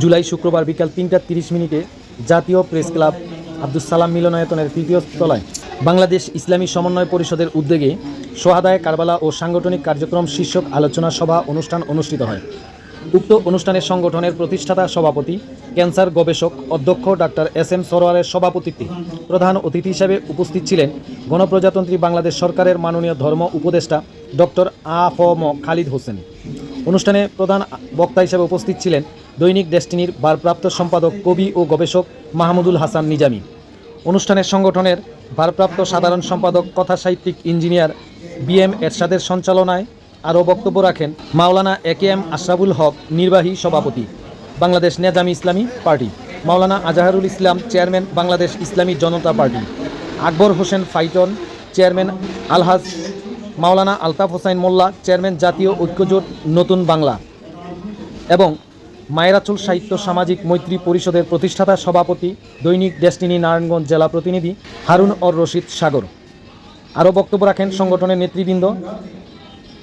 জুলাই শুক্রবার বিকাল তিনটা তিরিশ মিনিটে জাতীয় প্রেস ক্লাব আব্দুল সালাম মিলনায়তনের তৃতীয় তলায় বাংলাদেশ ইসলামী সমন্বয় পরিষদের উদ্যোগে সোহাদায় কারবালা ও সাংগঠনিক কার্যক্রম শীর্ষক আলোচনা সভা অনুষ্ঠান অনুষ্ঠিত হয়। উক্ত অনুষ্ঠানে সংগঠনের প্রতিষ্ঠাতা সভাপতি, ক্যান্সার গবেষক অধ্যক্ষ ডাক্তার এস এম সরোয়ারের সভাপতিত্বে প্রধান অতিথি হিসেবে উপস্থিত ছিলেন গণপ্রজাতন্ত্রী বাংলাদেশ সরকারের মাননীয় ধর্ম উপদেষ্টা ডক্টর আ ফ ম খালিদ হোসেন। অনুষ্ঠানে প্রধান বক্তা হিসেবে উপস্থিত ছিলেন দৈনিক ডেস্টিনির ভারপ্রাপ্ত সম্পাদক, কবি ও গবেষক মাহমুদুল হাসান নিজামি। অনুষ্ঠানের সংগঠনের ভারপ্রাপ্ত সাধারণ সম্পাদক কথা সাহিত্যিক ইঞ্জিনিয়ার বি এম এরশাদের সঞ্চালনায় আরও বক্তব্য রাখেন মাওলানা এ কে এম আশরাফুল হক, নির্বাহী সভাপতি, Bangladesh Nezami Islami party, Maulana Azharul Islam, chairman, Bangladesh Islami Janata party, Akbar Hossain Faiton, chairman Alhaj, Maulana Altaf Hossain Molla, chairman Jatiya Oikyajote, নতুন বাংলা এবং মায়েরাচুল সাহিত্য সামাজিক মৈত্রী পরিষদের প্রতিষ্ঠাতা সভাপতি, দৈনিক ডেস্টিনি নারায়ণগঞ্জ জেলা প্রতিনিধি হারুন অর রশিদ সাগর। আরও বক্তব্য রাখেন সংগঠনের নেতৃবৃন্দ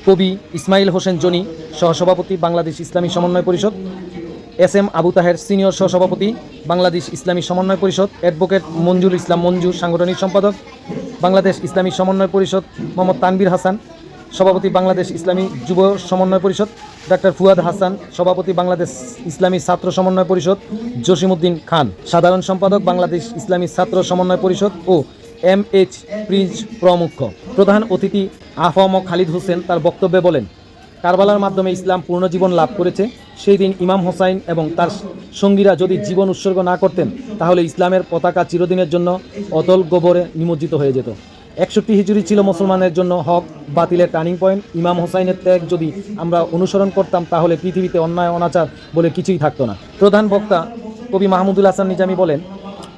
কবি ইসমাইল হোসেন জনি, সহসভাপতি Bangladesh Islami Samannay Parishad. S M Abu Taher senior সহসভাপতি, বাংলাদেশ ইসলামী সমন্বয় পরিষদ। অ্যাডভোকেট মঞ্জুর ইসলাম মঞ্জু সাংগঠনিক সম্পাদক। বাংলাদেশ ইসলামী সমন্বয় পরিষদ, মোহাম্মদ তানবির হাসান। সভাপতি বাংলাদেশ ইসলামী যুব সমন্বয় পরিষদ, ডাক্তার ফুয়াদ হাসান। সভাপতি বাংলাদেশ ইসলামী ছাত্র সমন্বয় পরিষদ, জসিমউদ্দিন খান। সাধারণ সম্পাদক বাংলাদেশ ইসলামী ছাত্র সমন্বয় পরিষদ ও এম এইচ প্রিন্স প্রমুখ। প্রধান অতিথি আফম খালিদ হোসেন তার বক্তব্যে বলেন, কারবালার মাধ্যমে ইসলাম পূর্ণজীবন লাভ করেছে। সেই দিন ইমাম হোসাইন এবং তার সঙ্গীরা যদি জীবন উৎসর্গ না করতেন, তাহলে ইসলামের পতাকা চিরদিনের জন্য অতল গোবরে নিমজ্জিত হয়ে যেত। একষট্টি হিজুরি ছিল মুসলমানের জন্য হক বাতিলের টার্নিং পয়েন্ট। ইমাম হোসাইনের ত্যাগ যদি আমরা অনুসরণ করতাম, তাহলে পৃথিবীতে অন্যায়, অনাচার বলে কিছুই থাকতো না। প্রধান বক্তা কবি মাহমুদুল হাসান নিজামী বলেন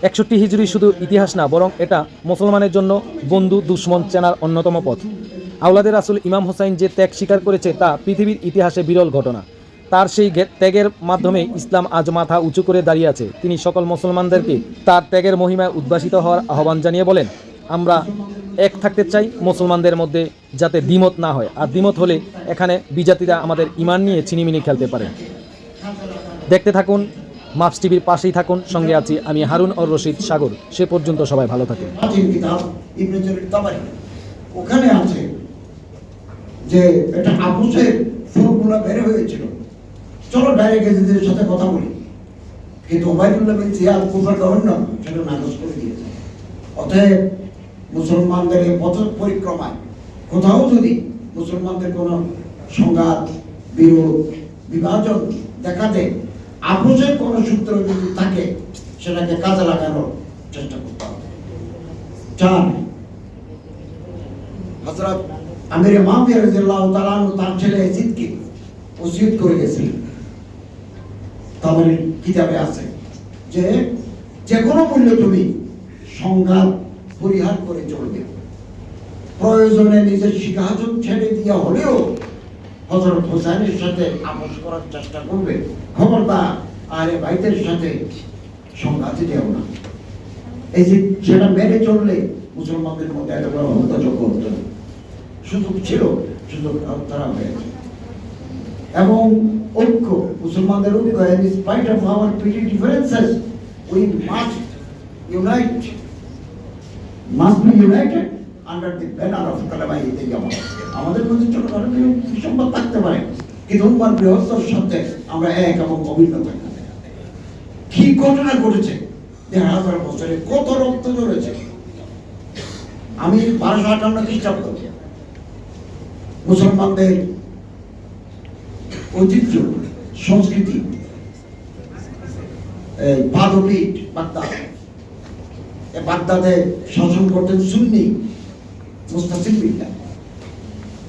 একষট্টি হিজুরি শুধু ইতিহাস না, বরং এটা মুসলমানের জন্য বন্ধু, দুশ্মন চেনার অন্যতম পথ। আওলাদের আসল ইমাম হোসাইন যে ত্যাগ স্বীকার করেছে, তা পৃথিবীর ইতিহাসে বিরল ঘটনা। তার সেই ত্যাগের মাধ্যমে ইসলাম আজ মাথা উঁচু করে দাঁড়িয়ে আছে। তিনি সকল মুসলমানদেরকে তার ত্যাগের মহিমায় উদ্ভাসিত হওয়ার আহ্বান জানিয়ে বলেন, আমরা এক থাকতে চাই মুসলমানদের মধ্যে যাতে দ্বিমত না হয়। আর দ্বিমত হলে এখানে বিজাতিরা আমাদের ইমান নিয়ে চিনিমিনি খেলতে পারে। দেখতে থাকুন মাপস টিভির পাশেই থাকুন, সঙ্গে আছি আমি হারুন অর রশিদ সাগর। সে পর্যন্ত সবাই ভালো তাবারি? ওখানে আছে যে আপুসের হয়েছিল। চলো ডাইরেক্ট সাথে কথা বলি। কিন্তু ওবায়দুল্লাহ বিন কুফার গভর্নর সেটা নাকচ করে দিয়েছে। অতএব মুসলমানদের এই পথ পরিক্রমায় কোথাও যদি মুসলমানদের কোনো সংঘাত, বিরোধ, বিভাজন দেখা দেয় আপোষের কোনো সূত্র যদি থাকে, সেটাকে কাজে লাগানোর চেষ্টা করতে হবে। চার হযরত আমির তাআলা তার ছেলে ওসিয়ত করে গেছিলেন। কিতাবে আছে যে যে কোনো মূল্যে তুমি সংঘাত, পরিহার করে চলবে। প্রয়োজনে নিজের শিখাহাজত ছেড়ে দিয়া হলেও হজরত হোসেনের সাথে আপোষ করার চেষ্টা করবে। খবরদার আরে ভাইদের সাথে সংঘাতে যেও না। এই যে সেটা মেনে চললে মুসলমানদের মধ্যে এত বড় হত্যাযোগ্য হতো সুযোগ ছিল, সুযোগ তারা হয়েছে এবং ঐক্য, মুসলমানদের ঐক্য in spite of our petty differences, we must unite must be united under the banner of কালামাই আমাদের মধ্যে ছোটখাটো কিছু থাকতে পারে কিন্তু উম্মার বৃহত্তর সত্ত্বে আমরা এক এবং অভিন্ন। কি ঘটনা ঘটেছে? দেড় হাজার বছরে কত রক্ত ঝরেছে। আমি বারোশো আটান্ন খ্রিস্টাব্দ। মুসলমানদের ঐতিহ্য, সংস্কৃতি, এই বাদপীঠ বাগদাদ বাগদাদে শাসন করতেন সুন্নি মুস্তাসিম বিল্লাহ।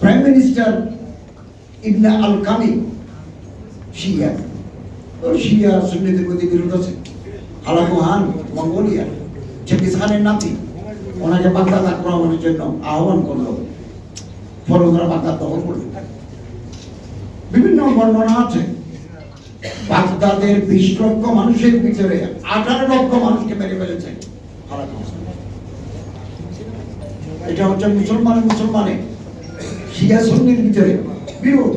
প্রাইম মিনিস্টার ইবনে আল কামি শিয়া। ও শিয়া সুন্নিদের প্রতি বিরোধ আছে। Hulagu Mongolia. চেঙ্গিস খানের নাতি, ওনাকে বাগদাদ আক্রমণের জন্য আহ্বান করল। ফলে ওনারা বাগদাদ দখল করল বিভিন্ন বর্ণনা আছে। বাগদাদের বিশ লক্ষ মানুষের ভিতরে আঠারো লক্ষ মানুষকে মেরে ফেলেছে। এটা হচ্ছে মুসলমানে মুসলমানে শিয়া সুন্নির ভিতরে বিরোধ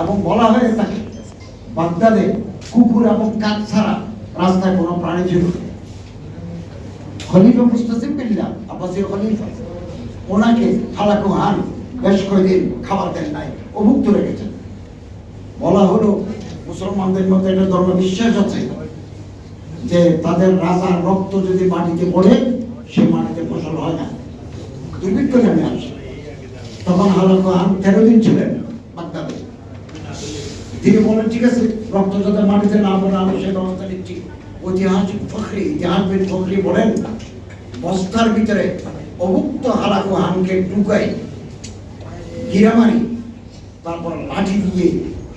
এবং বলা হয়ে থাকে, বাগদাদে কুকুর এবং কাক ছাড়া রাস্তায় কোনো প্রাণী ছিল খলিফা মুস্তাসিম খলিফা, ওনাকে হালাকু হান বেশ কয়েকদিন খাবার দেন নাই, অভুক্ত রেখেছেন। বলা হলো, মুসলমানদের মধ্যে একটা ধর্ম বিশ্বাস আছে, যে তাদের রাজার রক্ত যদি মাটিতে পড়ে, সে মাটিতে ফসল হয় না। দুর্ভিক্ষ তখন তেরো দিন ছিলেন তিনি বলেন ঠিক আছে, রক্ত যাতে মাটিতে না পড়ে আমি সে ব্যবস্থা নিচ্ছি। ঐতিহাসিক ফখরি, ইতিহাসবিদ ফখরি বলেন, বস্তার ভিতরে অভুক্ত হালাকু হানকে গিরামারি, তারপর লাঠি দিয়ে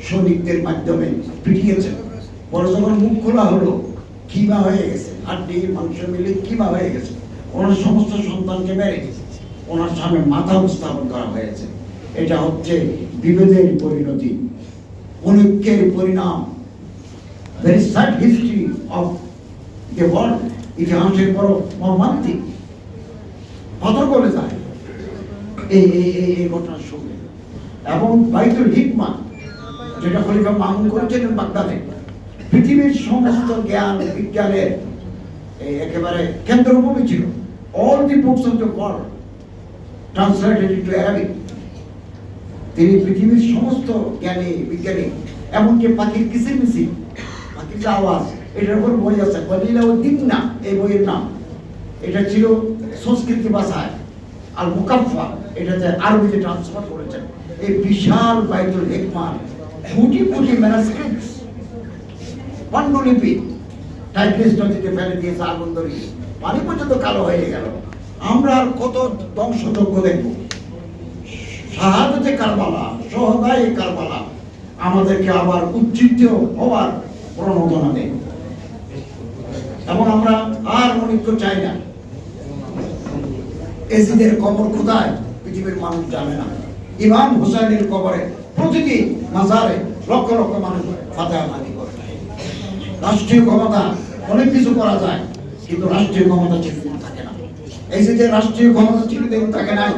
সৈনিকদের মাধ্যমে পিটিয়েছেন। পরে যখন মুখ খোলা হলো কিমা হয়ে গেছে, হাড্ডি, মাংস মিলে কিমা হয়ে গেছে। ওনার সমস্ত সন্তানকে মেরে ওনার সামনে মাথা উপস্থাপন করা হয়েছে। এটা হচ্ছে বিভেদের পরিণতি। অনৈক্যের পরিণাম। Very sad history of the world ইতিহাসের বড় মর্মান্তিক। পাথর করে যায় এই এই এই ঘটনার সঙ্গে এবং বাইতুল হিকমা, যেটা খলিফা মামুন করেছিলেন বাগদাদে, পৃথিবীর সমস্ত জ্ঞান, বিজ্ঞানের একেবারে কেন্দ্রভূমি ছিল। All the books of the world translated into Arabic তিনি পৃথিবীর সমস্ত জ্ঞানী, বিজ্ঞানী, এমনকি পাখির কিসির মিসির পাখির আওয়াজ, এটার উপর বই আছে কলিলা ও দিমনা এই বইয়ের নাম। এটা ছিল সংস্কৃতি ভাষায় আর মুকাফা এটাতে আরবিতে ট্রান্সফার করেছেন। এই বিশাল বাইতুল হিকমান কোটি কোটি ম্যানাস্ক্রিপ্টস পাণ্ডুলিপি, টাইগ্রিস নদীতে ফেলে দিয়েছে আগুন ধরিয়ে। পানি পর্যন্ত কালো হয়ে গেল। আমরা আর কত ধ্বংসযজ্ঞ দেখব? শাহাদতে কারবালা, সহদায় কারবালা, আমাদেরকে আবার উজ্জীবিত হওয়ার প্রণোদনা দেয়। এবং আমরা আর অনিত্য চাই না। এজিদের কবর কোথায়? পৃথিবীর মানুষ জানে না। ইমাম হুসাইনের কবরে প্রতিদিন মাজারে লক্ষ লক্ষ মানুষ ফাতেহা মানি করে। রাষ্ট্রীয় ক্ষমতা, অনেক কিছু করা যায়, কিন্তু রাষ্ট্রীয় ক্ষমতা না। এই যে রাষ্ট্রীয় ক্ষমতা চিরদিন থাকে নাই।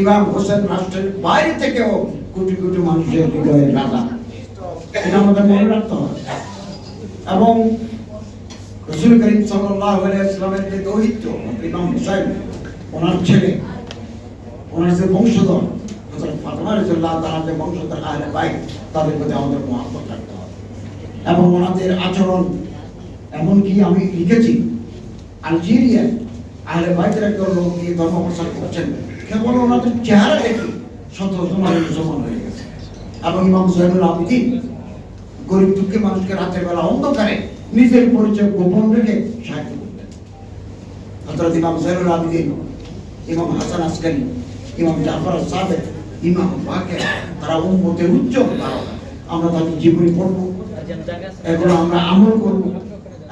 ইমাম হোসেন রাষ্ট্রের বাইরে থেকেও কোটি কোটি মানুষের হৃদয়ের রাজা। এটা আমাদের মনে রাখতে হবে। এবং রসুল করিম সাল্লাল্লাহু আলাইহি ওয়াসাল্লামের যে দৌহিত্র ইমাম হুসাইন ওনার ছেলে, ওনার যে বংশধর তাদের আমাদের এবং ওনাদের আচরণ, এমনকি আমি লিখেছি, আলজেরিয়ায় আহলে বাইতের একজন লোক গিয়ে ধর্ম প্রচার করছেন? কেবল ওনাদের চেহারা দেখে শত সমান মুসলমান হয়ে গেছে। এবং ইমাম জয়নুল আবিদিন গরিব দুঃখী মানুষকে রাতের বেলা অন্ধকারে নিজের পরিচয় গোপন রেখে সাহায্য করতেন। হযরত ইমাম জয়নুল আবিদিন ইমাম হাসান আসকারি, ইমাম জাফর সাদেক ইমাম বাকের, তারা উজ্জ্বল তারকা আমরা তাদের জীবনী পড়ব, এগুলো আমরা আমল করব।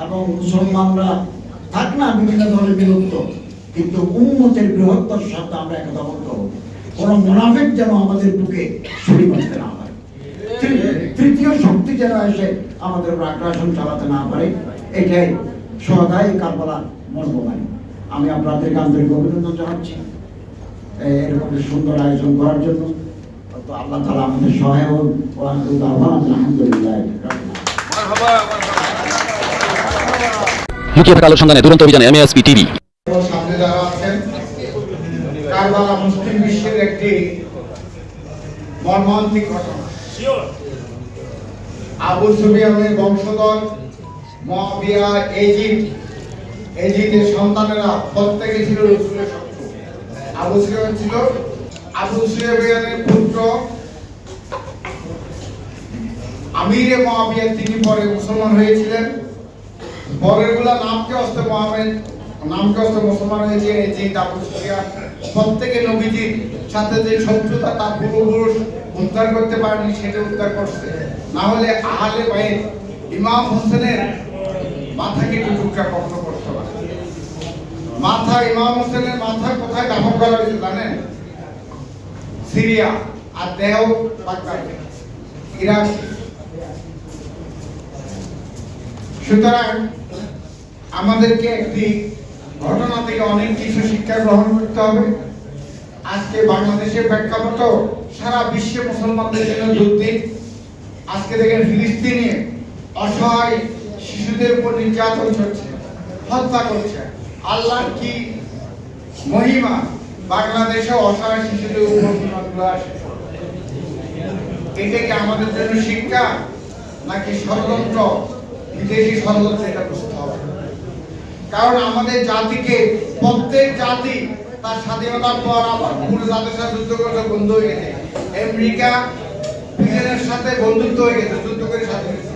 এবং মুসলমানরা থাক না, বিভিন্ন ধরনের বিভক্ত কিন্তু উম্মতের বৃহত্তর সাথে আমরা একতাবদ্ধ হব। কোন মুনাফিক যেন আমাদের বুকে ছুরি বাঁধতে না পারে। তৃতীয় শক্তি যেন এসে আমাদের উপর আগ্রাসন চালাতে না পারে, এটাই সদাই কারবালা মর্মবাণী। আমি আপনাদেরকে আন্তরিক অভিনন্দন জানাচ্ছি এরকম সুন্দর আয়োজন করার জন্য। তো আল্লাহ তালা আমাদের সহায় ও আলহামদুলিল্লাহ। লুকিয়ে থাকা সন্ধানে দুরন্ত অভিযানে এমএসপি টিভি সামনে আছেন, কারবালা মুসলিম বিশ্বের একটি মর্মান্তিক ঘটনা। আবু সুফিয়ানের বংশধর মহাবিয়া এজিদ, এজিদের সন্তানেরা প্রত্যেকে ছিল রসুলের শত্রু। আবু সুফিয়ান ছিল, আবু সুফিয়ানের পুত্র আমিরে মহাবিয়া, তিনি পরে মুসলমান হয়েছিলেন। পরেরগুলা নামকে অস্তে মোহামেদ নামকে অস্তে মুসলমান হয়েছে যে সুফিয়ান প্রত্যেকে নবীজির সাথে যে শত্রুতা তার পূর্বপুরুষ উদ্ধার করতে পারেনি, সেটা উদ্ধার করছে। না হলে আহলে বাইত ইমাম হোসেনের মাথাকে একটু টুকরা কখনো করতে পারে। মাথা, ইমাম হোসেনের মাথা কোথায় দাফন করা হয়েছে জানেন? সিরিয়া, আর দেহ বাগদাদ ইরাক সুতরাং আমাদেরকে একটি ঘটনা থেকে অনেক কিছু শিক্ষা গ্রহণ করতে হবে। আজকে বাংলাদেশের প্রেক্ষাপট সারা বিশ্বে মুসলমানদের জন্য দুর্দিন। আজকে দেখেন ফিলিস্তিনে অসহায় শিশুদের উপর নির্যাতন চলছে, হত্যা করছে। আল্লাহর কি মহিমা? বাংলাদেশে অসহায় শিশুদের উপর আসে। এটা কি আমাদের জন্য শিক্ষা নাকি ষড়যন্ত্র? বিদেশি ষড়যন্ত্র এটা বুঝতে হবে। কারণ আমাদের জাতিকে প্রত্যেক জাতি তার স্বাধীনতার পর আবার মূল জাতির সাথে যুদ্ধ করতে বন্ধ হয়ে গেছে। আমেরিকা, ব্রিটেনের সাথে বন্ধুত্ব হয়ে গেছে, যুদ্ধ করে স্বাধীন হয়েছে।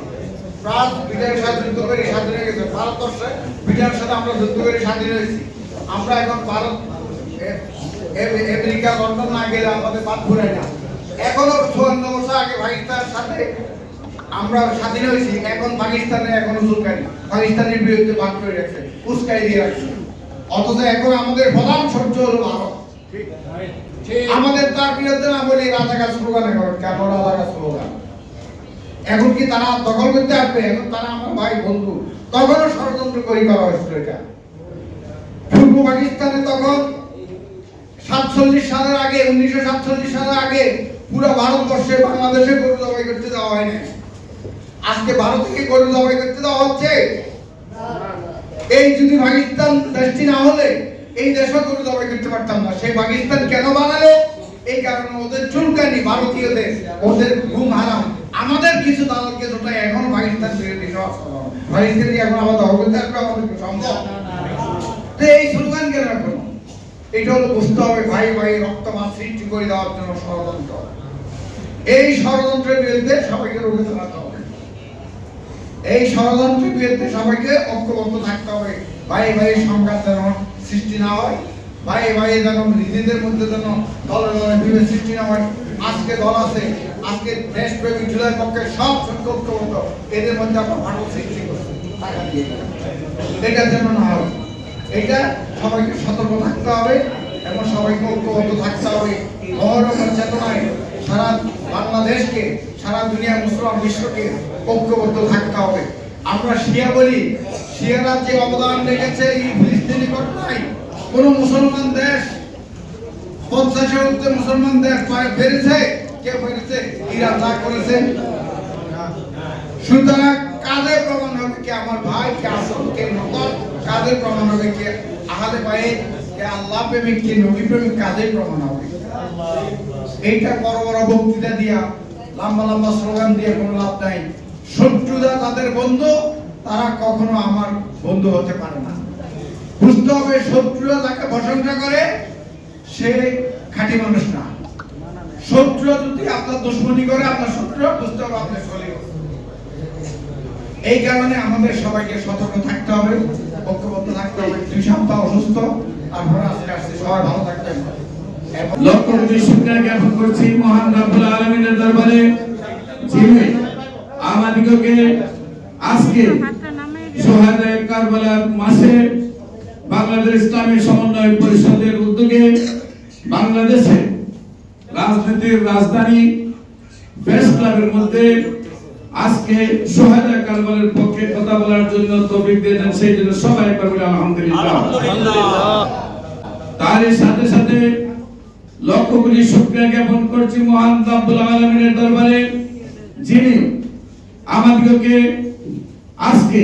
ফ্রান্স, ব্রিটেনের সাথে যুদ্ধ করে স্বাধীন হয়ে গেছে। ভারতবর্ষে, ব্রিটেনের সাথে আমরা যুদ্ধ করে স্বাধীন হয়েছি। আমরা এখন ভারত আমেরিকা, লন্ডন না গেলে আমাদের বাদ ঘুরায় না। এখনও চুয়ান্ন বছর আগে পাকিস্তানের সাথে আমরা স্বাধীন হয়েছি, এখন পাকিস্তানে এখনও চুলকানি পাকিস্তানের বিরুদ্ধে ভাগ করে রাখছে উস্কাই দিয়ে রাখছে। অথচ এখন আমাদের প্রধান শত্রু হলো ভারত। আমাদের তার বিরুদ্ধে না বলি রাজাকার স্লোগান এখন, কেন রাজাকার স্লোগান? এখন কি তারা দখল করতে আসবে? এখন তারা আমার ভাই, বন্ধু। তখনও ষড়যন্ত্র করে করা হয়েছিল এটা। পূর্ব পাকিস্তানে তখন সাতচল্লিশ সালের আগে, উনিশশো সাতচল্লিশ সালের আগে পুরো ভারতবর্ষে বাংলাদেশে গরু জবাই করতে দেওয়া হয়নি। আজকে ভারত থেকে গরু জবাই করতে দেওয়া হচ্ছে। এই যদি পাকিস্তান দেশটি না হলে, এই দেশও গরু জবাই করতে পারতাম না। সেই পাকিস্তান কেন বানালো? এই কারণে ওদের চুলকানি ভারতীয়দের, ওদের ঘুম হারাম। আমাদের কিছু দালালকে যেটা এখনও পাকিস্তান বিরোধী পাকিস্তান এখন আমাদের আসবে আমাদের সম্ভব? তো এই স্লোগান কেন এখন এটা হলো বুঝতে হবে, ভাই ভাই রক্তপাত সৃষ্টি করে দেওয়ার জন্য ষড়যন্ত্র। এই ষড়যন্ত্রের বিরুদ্ধে সবাইকে রুখে দাঁড়াতে হবে। এই ষড়যন্ত্রের বিরুদ্ধে সবাইকে ঐক্যবদ্ধ থাকতে হবে। ভাই ভাই সংঘাত যেন সৃষ্টি না হয় ভাই ভাই যেন নিজেদের মধ্যে যেন দলে দলে বিভেদ সৃষ্টি না হয়। আজকে দল আছে, আজকে দেশপ্রেমিক জুলাই পক্ষে সব ঐক্যবদ্ধ। এদের মধ্যে আমরা ফাটল সৃষ্টি করছি। টাকা দিয়ে। এটা যেন না হয়। এটা সবাইকে সতর্ক থাকতে হবে এবং সবাইকে ঐক্যবদ্ধ থাকতে হবে। মহরমের চেতনায় সারা বাংলাদেশকে, সারা দুনিয়া মুসলমান বিশ্বকে ঐক্যবদ্ধ থাকতে হবে। আমরা শিয়া বলি, শিয়ারা যে অবদান রেখেছে এই ফিলিস্তিনি ঘটনায় কোন মুসলমান দেশ পঞ্চাশের ঊর্ধ্বে মুসলমান দেশ পায়ে ফেরেছে, কে ফেরেছে? ইরান যা করেছে। সুতরাং কাজে প্রমাণ হবে কি আমার ভাই, কে আসল, কে নকল? কাজে প্রমাণ হবে কি আহাদে ভাই কে আল্লাহ প্রেমিক, কে নবী প্রেমিক? কাজে প্রমাণ হবে? এইটা বড় বড় বক্তৃতা দিয়া, লম্বা লম্বা স্লোগান দিয়ে কোনো লাভ নাই। শত্রুরা তাদের বন্ধু, তারা কখনো আমার বন্ধু হতে পারে না। বুঝতে হবে শত্রুরা যাকে প্রশংসা করে, সে খাঁটি মানুষ না। শত্রুরা যদি আপনার দুশ্মনী করে, আপনার শত্রুরা বুঝতে হবে আপনার শরীর এই কারণে আমাদের সবাইকে সতর্ক থাকতে হবে, ঐক্যবদ্ধ থাকতে হবে। দুই সপ্তাহ অসুস্থ, আপনারা আস্তে আস্তে সবাই ভালো থাকতেন এবং লক্ষ কোটি জ্ঞাপন করছি মহান রব্বুল আলামিনের দরবারে। আমাদিগকে আজকে সোহাদায়ে কারবালার মাসে বাংলাদেশ ইসলামী সমন্বয় পরিষদের উদ্যোগে বাংলাদেশে রাজনীতির রাজধানী প্রেস ক্লাবের মধ্যে আজকে সোহাদা কারবালের পক্ষে কথা বলার জন্য তৌফিক দিয়েছেন সেই জন্য সবাই বলে আলহামদুলিল্লাহ। তারই সাথে সাথে লক্ষ কোটি শুকরিয়া জ্ঞাপন করছি মহান রব্বুল আলামিনের দরবারে যিনি আমাদিগকে আজকে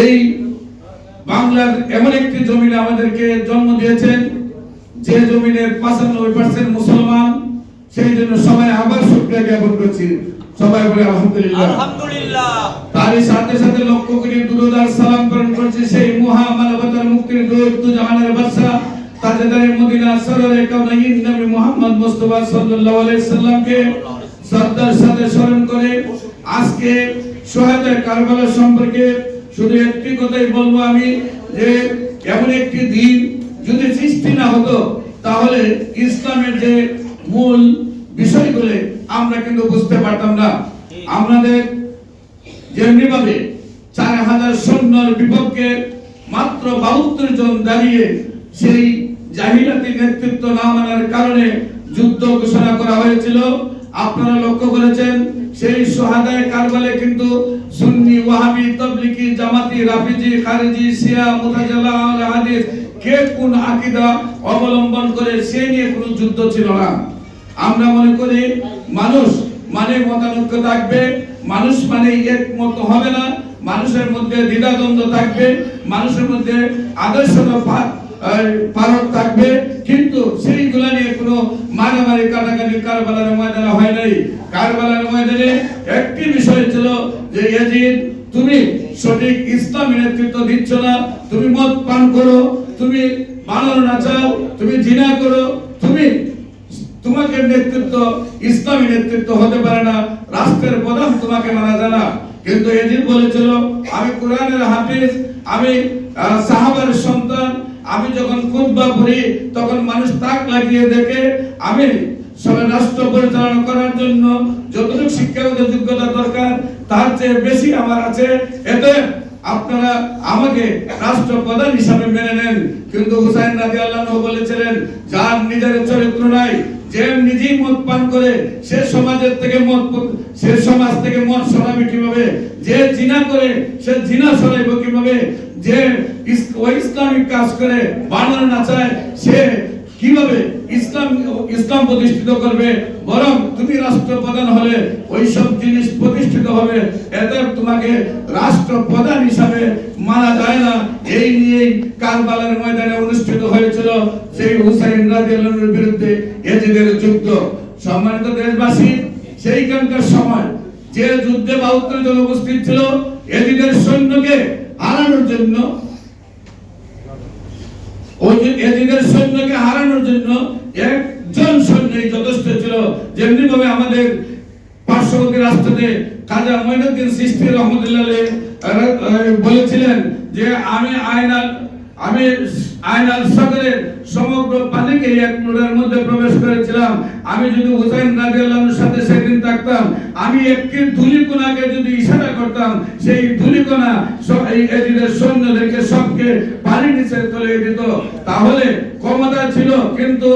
এই বাংলার এমন একটি জমিনে আমাদেরকে জন্ম দিয়েছেন যে জমিনের পঁচানব্বই পার্সেন্ট মুসলমান সেই জন্য সবাই আবার শুকরিয়া জ্ঞাপন করছি। সবাই বলে আলহামদুলিল্লাহ। তারই সাথে সাথে লক্ষ্য করে দুরুদ আর সালাম প্রেরণ করছে সেই মহা মানবতার মুক্তির দূত জাহানের বাদশা তাজেদারে মদিনা সররে কাউনাইন নবী মুহাম্মদ মুস্তাফা সাল্লাল্লাহু আলাইহি সাল্লামকে শ্রদ্ধার সাথে স্মরণ করে আজকে সোহাদের কারবালা সম্পর্কে শুধু একটি কথাই বলব আমি, যে এমন একটি দিন যদি সৃষ্টি না হতো, তাহলে ইসলামের যে মূল বিষয়গুলো আমরা কিন্তু বুঝতে পারতাম না। আমাদের যেমনি ভাবে চার হাজার সৈন্যর বিপক্ষে মাত্র বাহাত্তর জন দাঁড়িয়ে সেই জাহিলাতি নেতৃত্ব না মানার কারণে যুদ্ধ ঘোষণা করা হয়েছিল। আপনারা লক্ষ্য করেছেন সেই সোহাদায় কারবালে কিন্তু সুন্নি ওয়াহাবি তবলিকি জামাতি রাফিজি খারিজি শিয়া মুতাজালা হাদিস কে কোন আকীদা অবলম্বন করে সে নিয়ে কোনো যুদ্ধ ছিল না। আমরা মনে করি মানুষ মানে মতানৈক্য থাকবে মানুষ মানে একমত হবে না মানুষের মধ্যে দ্বিধাদ্বন্দ্ব থাকবে মানুষের মধ্যে আদর্শ পা- আহ, পারক থাকবে কিন্তু মারামারি কাটাকাটি কারবালার ময়দানে হয় নাই। কারবালার ময়দানে একটি বিষয় ছিল যে, ইয়াজিদ, তুমি সঠিক ইসলামী নেতৃত্ব দিচ্ছ না, তুমি মদ পান করো, তুমি বানর নাচাও, তুমি জিনা করো, তুমি তোমাকে নেতৃত্ব, ইসলামী নেতৃত্ব হতে পারে না, রাষ্ট্রের প্রধান তোমাকে মানা যায় না। কিন্তু এজিদ বলেছিল, আমি কোরআনের হাফিজ, আমি সাহাবার সন্তান, আমি যখন খুতবা পড়ি, তখন মানুষ তাক লাগিয়ে দেখে আমি রাষ্ট্র পরিচালনা করার জন্য যতটুকু শিক্ষাগত যোগ্যতা দরকার, তার চেয়ে বেশি আমার আছে। এতে আপনারা আমাকে রাষ্ট্র প্রধান হিসাবে মেনে নেন। কিন্তু হুসাইন রাজি আল্লাহ বলেছিলেন, যার নিজের চরিত্র নাই, যে নিজেই মদ পান করে, সে সমাজের থেকে মদ সে সমাজ থেকে মদ সরাবে কীভাবে? যে জিনা করে, সে জিনা সরাইব কীভাবে? যে ইসলামিক কাজ করে বানানো না চায় সে কীভাবে ইসলাম ইসলাম প্রতিষ্ঠিত করবে? বরং তুমি রাষ্ট্রপ্রধান হলে ওই সব জিনিস প্রতিষ্ঠিত হবে। এতে তোমাকে রাষ্ট্রপ্রধান হিসাবে মানা যায় না। এই নিয়ে কারবালার ময়দানে অনুষ্ঠিত হয়েছিল সেই হুসাইন রাদিয়াল্লাহুর বিরুদ্ধে এজিদের যুদ্ধ। সম্মানিত দেশবাসী, সেইখানকার সময় যে যুদ্ধে বাহাত্তর জন উপস্থিত ছিল এজিদের সৈন্যকে হারানোর জন্য ওই যে সৈন্যকে হারানোর জন্য একজন সৈন্যই যথেষ্ট ছিল। যেমনি ভাবে আমাদের পার্শ্ববর্তী রাষ্ট্রতে খাজা মঈনুদ্দিন সৃষ্টি রহমতুল্লাহ বলেছিলেন যে আমি আয়নাল আমি আয়নাল সাগরের সমগ্র পানিকে এক লোটার মধ্যে প্রবেশ করেছিলাম। আমি যদি হুসাইন রাদিয়াল্লাহুর সাথে সেদিন থাকতাম, আমি একটি ধুলিকোনাকে যদি ইশারা করতাম, সেই ধুলিকোনা এজিদের সৈন্যদেরকে সবকে পানির নিচে তলে দিত। তাহলে ক্ষমতা ছিল, কিন্তু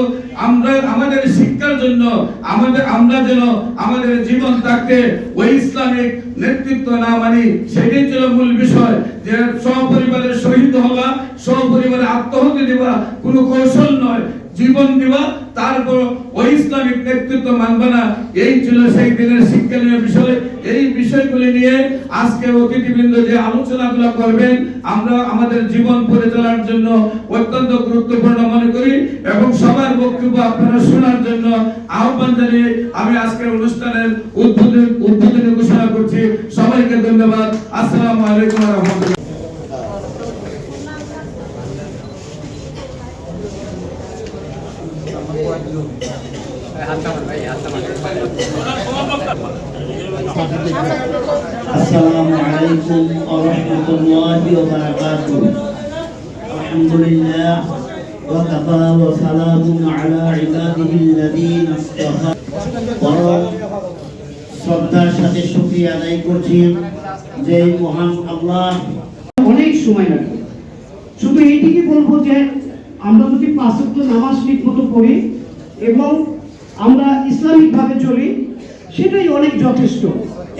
আমরা, আমাদের শিক্ষার জন্য, আমাদের, আমরা যেন আমাদের জীবন থাকতে ওই ইসলামিক নেতৃত্ব না মানি সেটাই ছিল মূল বিষয় যে সপরিবারের শহীদ হওয়া, সপরিবারে আত্মহত্যা দেওয়া কোনো কৌশল নয়। জীবন দেওয়া, তারপর ওই ইসলামিক নেতৃত্ব মানবে না। এই ছিল সেই দিনের শিক্ষণীয় বিষয়। এই বিষয়গুলি নিয়ে আজকে অতিথিবৃন্দ যে আলোচনাগুলো করবেন, আমরা আমাদের জীবন পরিচালনার জন্য অত্যন্ত গুরুত্বপূর্ণ মনে করি এবং সবার বক্তব্য আপনারা শোনার জন্য আহ্বান জানিয়ে আমি আজকের অনুষ্ঠানের উদ্বোধন উদ্বোধনী ঘোষণা করছি। সবাইকে ধন্যবাদ। আসসালামু আলাইকুম রাহমাতুল্লাহ। السلام عليكم ورحمة الله وبركاته الحمد لله وكفى وسلام على عباده الذين اصطفى বরং শ্রদ্ধার সাথে শুকরিয়া আদায় করছি যে মহান আল্লাহ অনেক সময় লাগবে শুধু এইটিকে বলবো যে আমরা যদি পাঁচ ওয়াক্ত নামাজ ঠিক মতো পড়ি এবং আমরা ইসলামিক ভাবে চলি, সেটাই অনেক যথেষ্ট।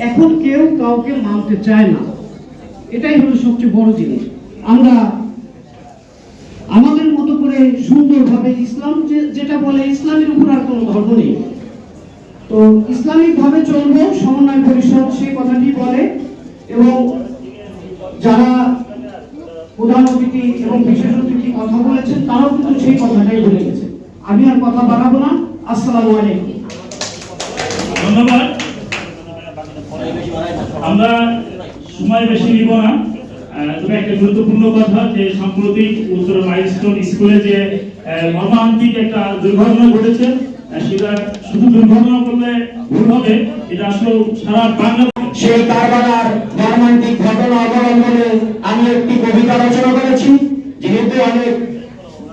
এখন কেউ কাউকে মানতে চায় না। এটাই হলো সবচেয়ে বড় জিনিস। আমরা আমাদের মতো করে সুন্দরভাবে ইসলাম যেটা বলে, ইসলামের উপর আর কোনো ধর্ম নেই। তো ইসলামিক ভাবে চলবো, সমন্বয় পরিষদ সেই কথাটি বলে, এবং যারা প্রধান অতিথি এবং বিশেষ অতিথি কথা বলেছেন, তারাও কিন্তু সেই কথাটাই বলে গেছে আমি আর কথা বাড়াবো না। আসসালামু আলাইকুম। ধন্যবাদ। আমরা সময় বেশি নিব না। আহ, তবে একটা গুরুত্বপূর্ণ কথা যে সাম্প্রতিক উত্তর মাইলস্টোন স্কুলে যে আহ, মর্মান্তিক একটা দুর্ঘটনা ঘটেছে সেটা শুধু দুর্ঘটনা বললে ভুল হবে এটা আসলে সারা সেই কারবালার মর্মান্তিক ঘটনা অবলম্বনে আমি একটি কবিতা রচনা করেছি। যেহেতু অনেক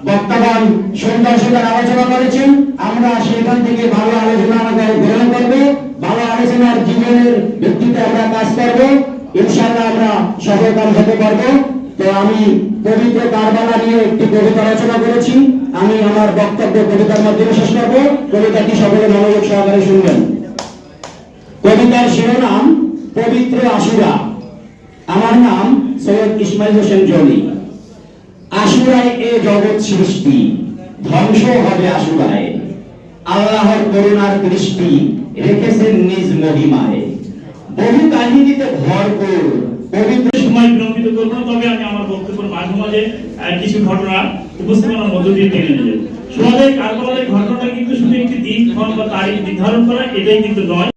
বক্তাগণ সুন্দর সুন্দর আলোচনা করেছেন। আমরা সেখান থেকে ভালো আলোচনা গ্রহণ করব। ভালো আলোচনার জীবনের ভিত্তিতে আমরা কাজ করব। ইনশাআল্লাহ আমরা সফলকাম হতে পারব তো আমি পবিত্র কারবালা নিয়ে একটি কবিতা রচনা করেছি। আমি আমার বক্তব্য কবিতার মাধ্যমে শেষ করব। কবিতাটি সকলে মনোযোগ সহকারে শুনবেন। কবিতার শিরোনাম, পবিত্র আশুরা। আমার নাম সৈয়দ ইসমাইল হোসেন জলি। আশুরায় এ জগৎ সৃষ্টি। ধ্বংস হবে আল্লাহর করুণার দৃষ্টি রেখেছেন নিজ মহিমায়। বহু কাহিনীতে পবিত্র সময় বিলম্বিত তবে আমি আমার বক্তব্যের মাঝে মাঝে কিছু ঘটনা উপস্থাপনার মধ্য দিয়ে টেনে ঘটনাটা কিন্তু শুধু একটি দিন বা তারিখ নির্ধারণ করা, এটাই কিন্তু নয়।